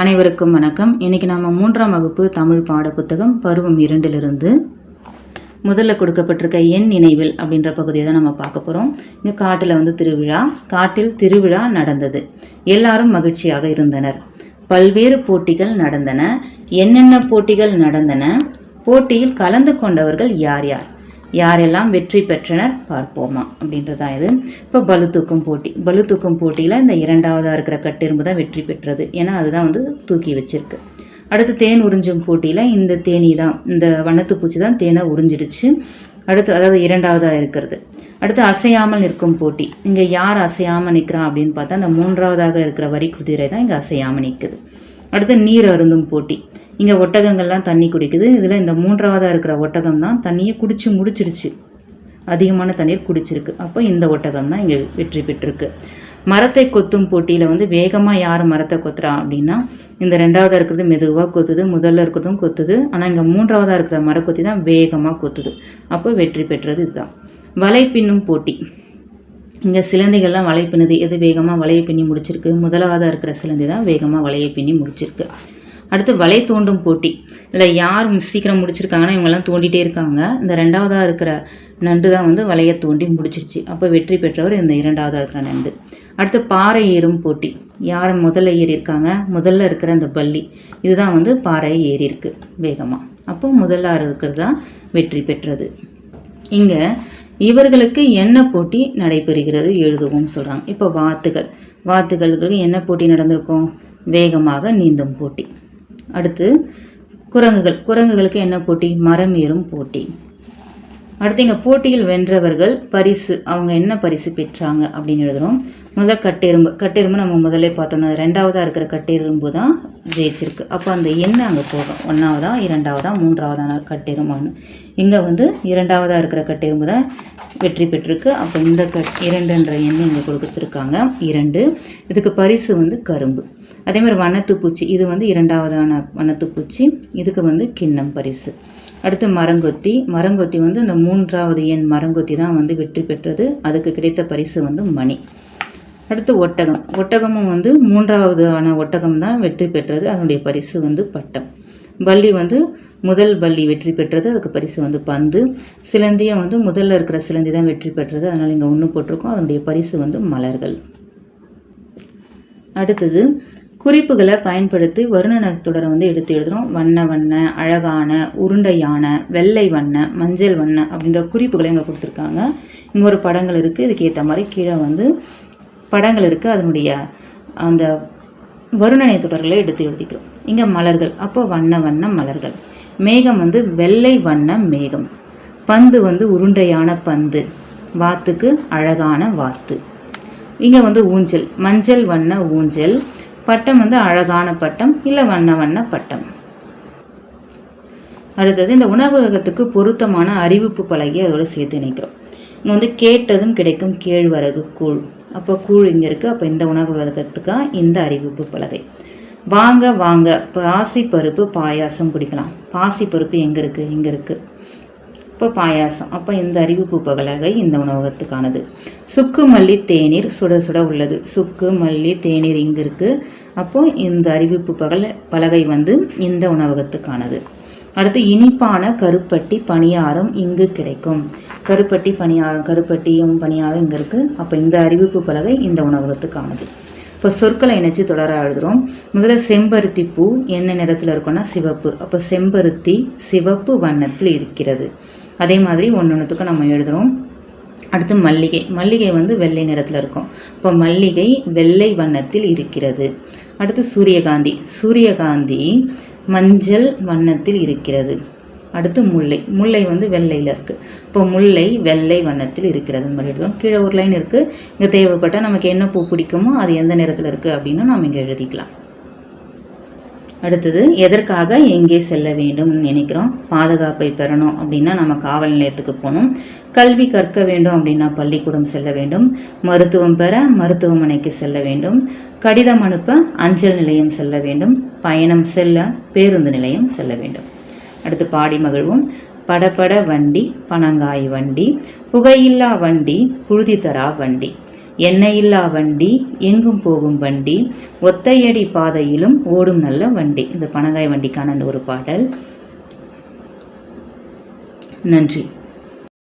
அனைவருக்கும் வணக்கம். இன்னைக்கு நாம் மூன்றாம் வகுப்பு தமிழ் பாடப்புத்தகம் பருவம் இரண்டிலிருந்து முதல்ல கொடுக்கப்பட்டிருக்க என் நினைவில் அப்படின்ற பகுதியை தான் நம்ம பார்க்க போகிறோம் இங்கே காட்டில் வந்து திருவிழா காட்டில் திருவிழா நடந்தது. எல்லாரும் மகிழ்ச்சியாக இருந்தனர். பல்வேறு போட்டிகள் நடந்தன. என்னென்ன போட்டிகள் நடந்தன? போட்டியில் கலந்து கொண்டவர்கள் யார் யார்? யாரெல்லாம் வெற்றி பெற்றனர் பார்ப்போமா அப்படின்றதா இது. இப்போ பளு தூக்கும் போட்டி. பளு தூக்கும் போட்டியில் இந்த இரண்டாவதாக இருக்கிற கட்டெரும்பு தான் வெற்றி பெற்றது. ஏன்னா அதுதான் வந்து தூக்கி வச்சிருக்கு. அடுத்து தேன் உறிஞ்சும் போட்டியில் இந்த தேனி தான் இந்த வண்ணத்து பூச்சி தான் தேனை உறிஞ்சிடுச்சு. அடுத்து அதாவது இரண்டாவதாக இருக்கிறது. அடுத்து அசையாமல் நிற்கும் போட்டி. இங்கே யார் அசையாமல் நிற்கிறான் அப்படின்னு பார்த்தா அந்த மூன்றாவதாக இருக்கிற வரி குதிரை தான் இங்கே அசையாமல் நிற்குது அடுத்து நீர் அருந்தும் போட்டி. இங்கே ஒட்டகங்கள்லாம் தண்ணி குடிக்குது. இதில் இந்த மூன்றாவதாக இருக்கிற ஒட்டகம் தான் தண்ணியை குடித்து முடிச்சிடுச்சு அதிகமான தண்ணீர் குடிச்சிருக்கு. அப்போ இந்த ஒட்டகம் தான் இங்கே வெற்றி பெற்றிருக்கு. மரத்தை கொத்தும் போட்டியில் வந்து வேகமாக யார் மரத்தை கொத்துறா அப்படின்னா இந்த ரெண்டாவதாக இருக்கிறது மெதுவாக கொத்துது முதல்ல இருக்கிறதும் கொத்துது ஆனால் இங்கே மூன்றாவதாக இருக்கிற மரக்கொத்தி தான் வேகமாக கொத்துது. அப்போ வெற்றி பெற்றது இதுதான். வலை பின்னும் போட்டி. இங்கே சிலந்திகள்லாம் வலை பின்னுது. எது வேகமாக வலையை பின்னி முடிச்சிருக்கு? முதலாவதாக இருக்கிற சிலந்தி தான் வேகமாக வலையை பின்னி முடிச்சிருக்கு. அடுத்து வலை தோண்டும் போட்டி. இதில் யார் சீக்கிரம் முடிச்சிருக்காங்கன்னா இவங்கெல்லாம் தோண்டிகிட்டே இருக்காங்க. இந்த ரெண்டாவதாக இருக்கிற நண்டு தான் வந்து வலையை தோண்டி முடிச்சிருச்சு. அப்போ வெற்றி பெற்றவர் இந்த இரண்டாவதாக இருக்கிற நண்டு. அடுத்து பாறை ஏறும் போட்டி. யார் முதல்ல ஏறி இருக்காங்க முதல்ல இருக்கிற அந்த பள்ளி. இதுதான் வந்து பாறை ஏறி இருக்குது வேகமாக அப்போ முதல்ல இருக்கிறது தான் வெற்றி பெற்றது. இங்கே இவர்களுக்கு என்ன போட்டி நடைபெறுகிறது எழுதுவோம் சொல்கிறாங்க இப்போ வாத்துகள். வாத்துகளுக்கு என்ன போட்டி நடந்திருக்கும்? வேகமாக நீந்தும் போட்டி. அடுத்து குரங்குகள். குரங்குகளுக்கு என்ன போட்டி? மரம் ஏறும் போட்டி. அடுத்து இங்கே போட்டியில் வென்றவர்கள் பரிசு. அவங்க என்ன பரிசு பெற்றாங்க அப்படின்னு எழுதுகிறோம் முதல்ல கட்டெரும்பு கட்டெரும்பு நம்ம முதல்ல பார்த்தோம் அது ரெண்டாவதாக இருக்கிற கட்டெரும்பு தான் ஜெயிச்சிருக்கு. அப்போ அந்த எண்ணெய் அங்கே போகும். ஒன்றாவதா இரண்டாவதா மூன்றாவதான கட்டெருமான்னு இங்கே வந்து இரண்டாவதாக இருக்கிற கட்டெரும்பு தான் வெற்றி பெற்றிருக்கு. அப்போ இந்த க இரண்டுன்ற எண்ணெய் இங்கே கொடுத்துருக்காங்க. இரண்டு. இதுக்கு பரிசு வந்து கரும்பு. அதே மாதிரி வனத்துப்பூச்சி இது வந்து இரண்டாவதான வனத்துப்பூச்சி இதுக்கு வந்து கிண்ணம் பரிசு. அடுத்து மரங்கொத்தி. மரங்கொத்தி வந்து இந்த மூன்றாவது எண் மரங்கொத்தி தான் வந்து வெற்றி பெற்றது. அதுக்கு கிடைத்த பரிசு வந்து மணி. அடுத்து ஒட்டகம். ஒட்டகமும் வந்து மூன்றாவது ஆன ஒட்டகம் தான் வெற்றி பெற்றது. அதனுடைய பரிசு வந்து பட்டம். பள்ளி வந்து முதல் பள்ளி வெற்றி பெற்றது. அதுக்கு பரிசு வந்து பந்து. சிலந்தியை வந்து முதல்ல இருக்கிற சிலந்தி தான் வெற்றி பெற்றது. அதனால் இங்கே ஒன்று போட்டிருக்கோம். அதனுடைய பரிசு வந்து மலர்கள். அடுத்தது குறிப்புகளை பயன்படுத்தி வருணன தொடரை வந்து எடுத்து எழுதுகிறோம் வண்ண வண்ண அழகான உருண்டையான வெள்ளை வண்ண மஞ்சள் வண்ண அப்படின்ற குறிப்புகளை இங்கே கொடுத்துருக்காங்க. இங்கே ஒரு படங்கள் இருக்குது இதுக்கு ஏற்ற மாதிரி கீழே வந்து படங்கள் இருக்குது அதனுடைய அந்த வருணனை தொடர்களை எடுத்து எழுதிக்கிறோம். இங்கே மலர்கள். அப்போ வண்ண வண்ண மலர்கள். மேகம் வந்து வெள்ளை வண்ண மேகம். பந்து வந்து உருண்டையான பந்து. வாத்துக்கு அழகான வாத்து. இங்கே வந்து ஊஞ்சல். மஞ்சள் வண்ண ஊஞ்சல். பட்டம் வந்து அழகான பட்டம் இல்லை வண்ண வண்ண பட்டம். அடுத்தது இந்த உணவகத்துக்கு பொருத்தமான அறிவிப்பு பலகை அதோட சேர்த்து இணைக்கிறோம். இங்கே வந்து கேட்டதும் கிடைக்கும் கேழ்வரகு கூழ். அப்போ கூழ் இங்கே இருக்குது அப்போ இந்த உணவகத்துக்கா இந்த அறிவிப்பு பலகை. வாங்க வாங்க. பாசி பருப்பு பாயாசம் குடிக்கலாம். பாசி பருப்பு எங்கே இருக்குது இங்கே இருக்குது இப்போ பாயாசம். அப்போ இந்த அறிவிப்பு பகலகை இந்த உணவகத்துக்கானது. சுக்கு மல்லி தேநீர் சுட சுட உள்ளது. சுக்கு மல்லி தேநீர் இங்கே இருக்குது அப்போ இந்த அறிவிப்பு பகல பலகை வந்து இந்த உணவகத்துக்கானது. அடுத்து இனிப்பான கருப்பட்டி பணியாரம் இங்கு கிடைக்கும். கருப்பட்டி பணியாரம் கருப்பட்டியும் பணியாரம் இங்கே இருக்குது அப்போ இந்த அறிவிப்பு பலகை இந்த உணவகத்துக்கானது இப்போ சொற்களை இணைச்சி தொடர எழுதுகிறோம் முதல்ல செம்பருத்தி பூ என்ன நிறத்தில் இருக்கும்னா சிவப்பு. அப்போ செம்பருத்தி சிவப்பு வண்ணத்தில் இருக்கிறது. அதே மாதிரி ஒன்று ஒன்றுத்துக்கும் நம்ம எழுதுகிறோம் அடுத்து மல்லிகை. மல்லிகை வந்து வெள்ளை நிறத்தில் இருக்கும். இப்போ மல்லிகை வெள்ளை வண்ணத்தில் இருக்கிறது. அடுத்து சூரியகாந்தி. சூரியகாந்தி மஞ்சள் வண்ணத்தில் இருக்கிறது. அடுத்து முல்லை. முல்லை வந்து வெள்ளையில் இருக்குது இப்போ முல்லை வெள்ளை வண்ணத்தில் இருக்கிறது மாதிரி எழுதுவோம் கீழே ஒரு லைன் இருக்குது இங்கே தேவைப்பட்டால் நமக்கு என்ன பூ பிடிக்குமோ அது எந்த நிறத்தில் இருக்குது அப்படின்னு நாம் இங்கே எழுதிக்கலாம். அடுத்தது எதற்காக எங்கே செல்ல வேண்டும் நினைக்கிறோம். பாதுகாப்பை பெறணும் அப்படின்னா நம்ம காவல் நிலையத்துக்கு போகணும். கல்வி கற்க வேண்டும் அப்படின்னா பள்ளிக்கூடம் செல்ல வேண்டும். மருத்துவம் பெற மருத்துவமனைக்கு செல்ல வேண்டும். கடிதம் அனுப்ப அஞ்சல் நிலையம் செல்ல வேண்டும். பயணம் செல்ல பேருந்து நிலையம் செல்ல வேண்டும். அடுத்து பாடி மகிழ்வும். படபட வண்டி பனங்காய் வண்டி புகையில்லா வண்டி புழுதி தரா வண்டி. எண்ணெயில்லா வண்டி எங்கும் போகும் வண்டி ஒத்தையடி பாதையிலும் ஓடும் நல்ல வண்டி. இந்த பனங்காய் வண்டிக்கான அந்த ஒரு பாடல். நன்றி.